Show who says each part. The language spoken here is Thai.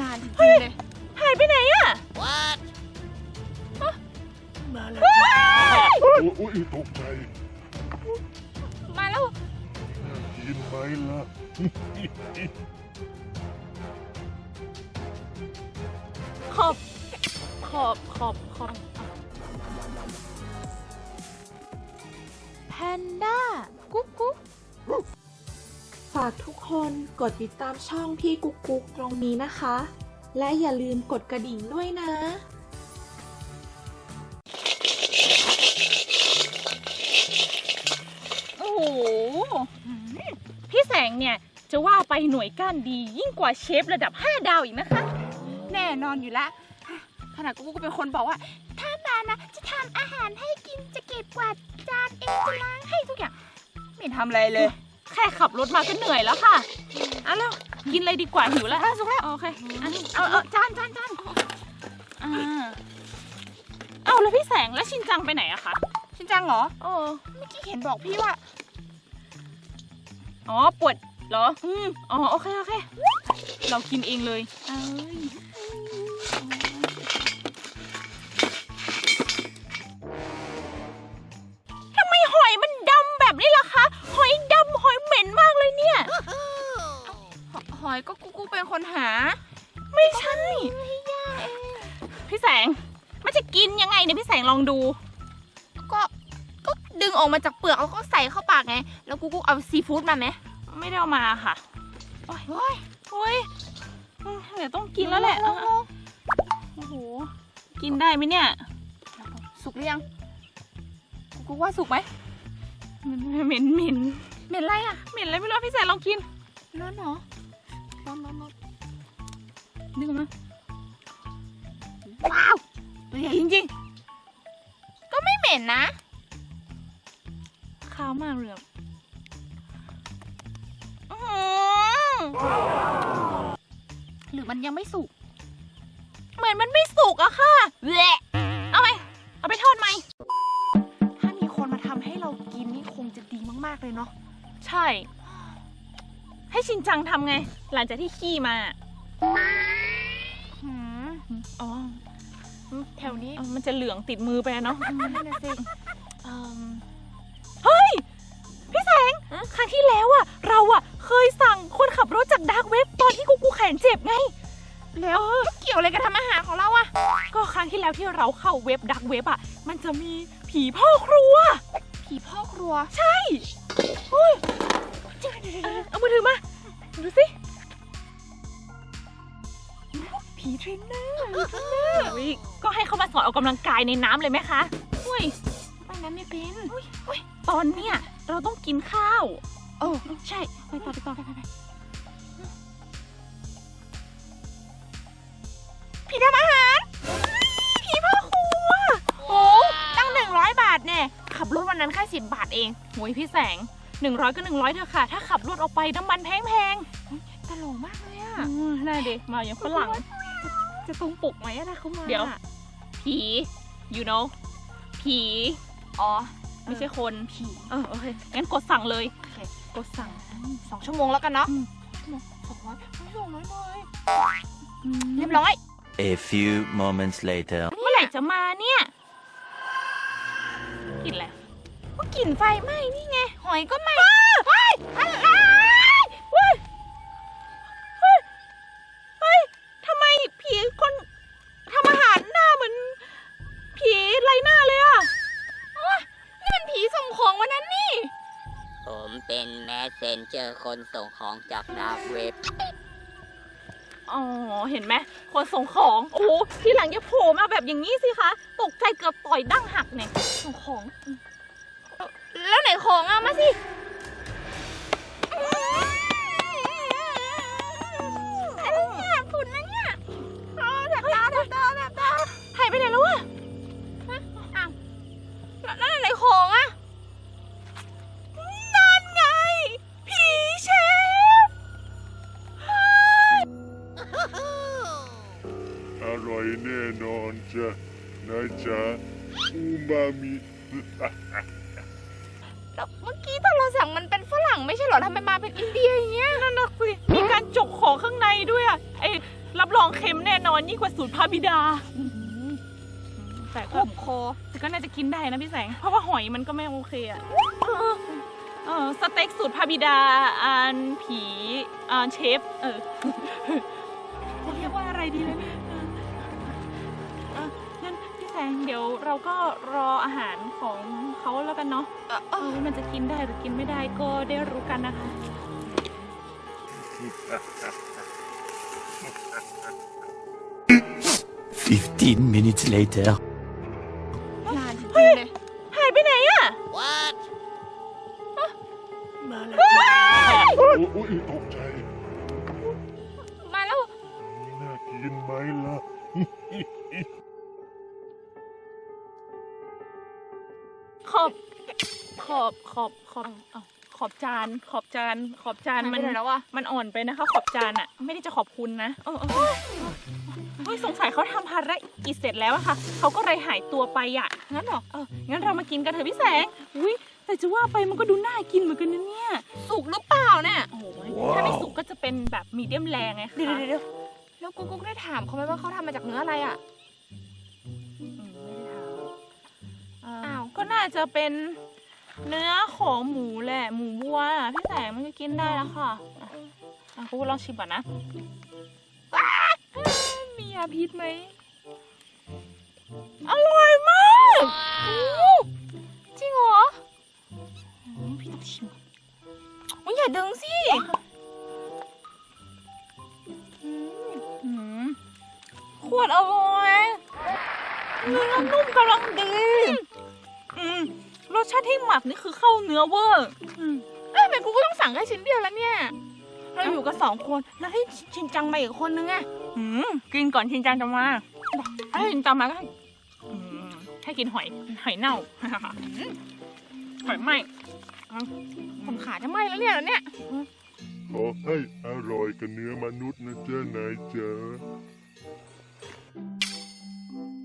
Speaker 1: นานจริงๆเลย
Speaker 2: หายไปไหนอะ
Speaker 1: มาแล้ว
Speaker 3: โอ้ยโอ้ยตกใจ
Speaker 2: มาแล้ว
Speaker 3: กินไหมล่ะ
Speaker 2: ขอบ ขอบ ขอบ ขอบ
Speaker 1: แพนด้ากุ๊กกุ๊ก
Speaker 4: ฝากทุกคนกดติดตามช่องพี่กุ๊กกุ๊กตรงนี้นะคะ และอย่าลืมกดกระดิ่งด้วยนะ
Speaker 2: โอ้โหอืมพี่แสงเนี่ยจะว่าไปหน่วยก้านดียิ่งกว่าเชฟระดับ 5 ดาวอีกนะคะ
Speaker 1: แน่นอนอยู่แล้วขนาดกุ๊กกุ๊กก็เป็นคนบอกว่า ถ้ามานะ จะทำอาหารให้กินจะเก็บกวาดจานเองจะล้างให้ทุกอย่าง ไม่ทำอะไรเลย
Speaker 2: แค่ขับรถมาก็เหนื่อยแล้วค่ะเอาแล้วกินเลยดีกว่าหิวแล้วสุกแล้วโอเคอันนี้เอาเอาจานจานจานอ่าเอาแล้วพี่แสงแล้วชินจังไปไหนอะคะ
Speaker 1: ชินจังเหรอ
Speaker 2: โอ้
Speaker 1: เมื่อกี้เห็นบอกพี่ว่า
Speaker 2: อ๋อปวดเหรออืมอ๋อโอเคโอเค เรากินเองเลยเอ้ย มันจะกินยังไงเนี่ยพี่แสงลองดู
Speaker 1: ก็ก็ดึงออกมาจากเปลือกแล้วก็ใส่เข้าปากไง แล้วกุ๊กกุ๊กเอาซีฟู้ดมาไหม
Speaker 2: ไม่ได้เอามาค่ะ
Speaker 1: โอ้ย
Speaker 2: โอ้ยอืมเดี๋ยวต้องกินแล้วแหละอะโอ้โหกินได้ไหมเนี่ย
Speaker 1: สุกหรือยังกุ๊กว่าสุกไหม
Speaker 2: เหม็นเหม็น
Speaker 1: เหม็นอะไรอะ
Speaker 2: เหม็นอะไรไม่รู้พี่แสงลองกิน
Speaker 1: ร้อนเหรอร้อนร้อนร้อน
Speaker 2: นึกออกมา
Speaker 1: ว้าว ตัวใหญ่จริงๆ ก็ไม่เหม็นนะ
Speaker 2: ข้าวมากเลยอะอื้อหือ
Speaker 1: หรือมันยังไม่สุก
Speaker 2: เหมือนมันไม่สุกอะค่ะแหละเอาไปเอาไปทอดไหม
Speaker 1: ถ้ามีคนมาทำให้เรากินนี่คงจะดีมาก ๆ เลยเนาะ
Speaker 2: ใช่ ให้ชินจังทำไง หลังจากที่ขี้มา
Speaker 1: แถวนี้
Speaker 2: เอามันจะเหลืองติดมือไปอะเนาะ
Speaker 1: นั่นน่ะสิ
Speaker 2: เอิ่มเฮ้ย พี่แสง ครั้งที่แล้วอะเราอะเคยสั่งคนขับรถจากดาร์กเว็บตอนที่กูกูแขนเจ็บไง
Speaker 1: แล้วเกี่ยวอะไรกับทำอาหารของเราอะ
Speaker 2: ก็ครั้งที่แล้วที่เราเข้าเว็บดักเว็บอะมันจะมีผีพ่อครัว
Speaker 1: ผีพ่อครัว
Speaker 2: ใช่เฮ้ยเออเอามือถือมา ดูสิ
Speaker 1: ผีเทรนเนอร์
Speaker 2: อุ๊ยก็ให้เขามาสอนออกกำลังกายในน้ำเลยไหมคะอุ้ย
Speaker 1: ไม่นั้นไม่เป็น
Speaker 2: ตอนเนี้ยเราต้องกินข้าว
Speaker 1: โอ้
Speaker 2: ใช่ไปต่อไปต่อ
Speaker 1: ผีทำอาหารผีพ่อครัวโอ้ตั้งหนึ่งร้อยบาทแน่ขับรถวันนั้นแค่สิบบาทเอง
Speaker 2: โอ้ยพี่แสงหนึ่งร้อยก็หนึ่งร้อยเถอะค่ะ ถ้าขับรถออกไปน้ำมันแพงแพง
Speaker 1: ตลกมากเลยอะ
Speaker 2: ๆอืมน่าเด็กมาอย่างฝรั่ง
Speaker 1: จะตรงปลุกไหมอะไรเขามา
Speaker 2: เดี๋ยว ผี you know ผี
Speaker 1: อ๋อ
Speaker 2: ไม่ใช่คน
Speaker 1: ผี
Speaker 2: เออโอเคงั้นกดสั่งเลย
Speaker 1: โอเค
Speaker 2: กดสั่ง
Speaker 1: สองชั่วโมงแล้วกันเนาะ
Speaker 2: อืม
Speaker 1: สองร้อยไม่สองร้อยเลย
Speaker 2: อืม
Speaker 1: เรียบร้อย
Speaker 5: A few moments later.
Speaker 2: เมื่อไหร่จะมาเนี่ยกินอะไร
Speaker 1: ก็กลิ่นไฟไหม้นี่ไง หอยก็ไหม้
Speaker 2: เฮ้ยอะไร เป็
Speaker 6: นเซนเจอร์คนส่งของจากดาร์กเว็บ
Speaker 2: อ๋อ เห็นไหม คนส่งของ โอ้โหทีหลังจะโผล่มาแบบอย่างนี้สิคะ ตกใจเกือบต่อยดั้งหักเนี่ยส่งของ
Speaker 1: แล้วไหนของอะมาสิ อ
Speaker 3: ร่อยแน่นอนจ้ะนะจ๊ะอูมามิ
Speaker 1: แล้วเมื่อกี้ตอนเราสั่งมันเป็นฝรั่งไม่ใช่เหรอทำไมมาเป็นอินเดียอย่างเงี้ย
Speaker 2: นั่นนะคุยมีการจกของข้างในด้วยอะไอ้รับรองเค็มแน่นอนยิ่งกว่าสูตรพระบิดา แต่
Speaker 1: ขก็คอ
Speaker 2: แต่ก็น่าจะกินได้นะพี่แสง เพราะว่าหอยมันก็ไม่โอเคอะเออสเต็กสูตรพระบิดาอันผีอันเชฟเออ จะเรียกว่าอะไรดีเลยเนี่ยเออเอองั้นพี่แสงเดี๋ยวเราก็รออาหารของเขาแล้วกันเนาะ
Speaker 1: เออเอ
Speaker 2: เอ
Speaker 1: อ
Speaker 2: อมันจะกินได้หรือกินไม่ได้ก็ได้รู้กันนะคะ
Speaker 5: Fifteen minutes later.
Speaker 1: นานจริงๆเลย
Speaker 2: หายไปไหนอะ
Speaker 6: What
Speaker 3: โอ้ยโอ้ยตกใจ น่ากินไหมล่ะ
Speaker 2: ขอบ ขอบขอบขอบเอาขอบจาน ขอบจาน ขอบจาน
Speaker 1: หายไป
Speaker 2: มัน
Speaker 1: ไหนแล้ววะ
Speaker 2: มันอ่อนไปนะคะ ขอบจานอะไม่ได้จะขอบคุณนะเออเออเออเฮ้ยสงสัยเขาทำภารกิจเสร็จแล้วอะค่ะเขาก็เลยหายตัวไปอะงั้นเหรอเอองั้นเรามากินกันเถอะพี่แสงอุ้ยแต่จะว่าไปมันก็ดูน่ากินเหมือนกันนะเนี่ย
Speaker 1: สุกหรือเปล่าเนี่ย
Speaker 2: โอ้ยถ้าไม่สุกก็จะเป็นแบบมีเดียมแรงไงคะ
Speaker 1: เดี๋ยวเดี๋ยว เดี๋ยวแล้วกูกูได้ถามเขาไหมว่าเขาทำมาจากเนื้ออะไรอะ
Speaker 2: อืมไม่ได้ถามเอ่อ
Speaker 1: อ้าว
Speaker 2: ก็น่าจะเป็นเนื้อของหมูแหละหมูวัวอะพี่แสงมันก็กินได้แล้วค่ะอะอะกูลองชิมก่อนนะ
Speaker 1: มียาพิษไหม
Speaker 2: อร่อยมาก
Speaker 1: จริงเหรอ
Speaker 2: อืมพี่ต้องชิม
Speaker 1: โอ้ยอย่าดึงสิ
Speaker 2: โคตรอร่อยเนื้อนุ่มกำลังดีอืมรสชาติที่หมักนี่คือเข้าเนื้อเวอร์อืม
Speaker 1: เอ้ยทำไมกูก็ต้องสั่งแค่ชิ้นเดียวแล้วเนี่ย
Speaker 2: เราอยู่กันสองคน แล้วให้ชินจังมาอีกคนนึงไงอืมกินก่อนชินจังจะมาถ้าชินจังมาก็ให้อืมให้กินหอย หอยเน่า หอยไหม
Speaker 1: ผมขาจะไหม้แล้วเนี่ยแล้วเนี่ย
Speaker 3: ขอให้อร่อยกับเนื้อมนุษย์นะเจ้านายจ๋า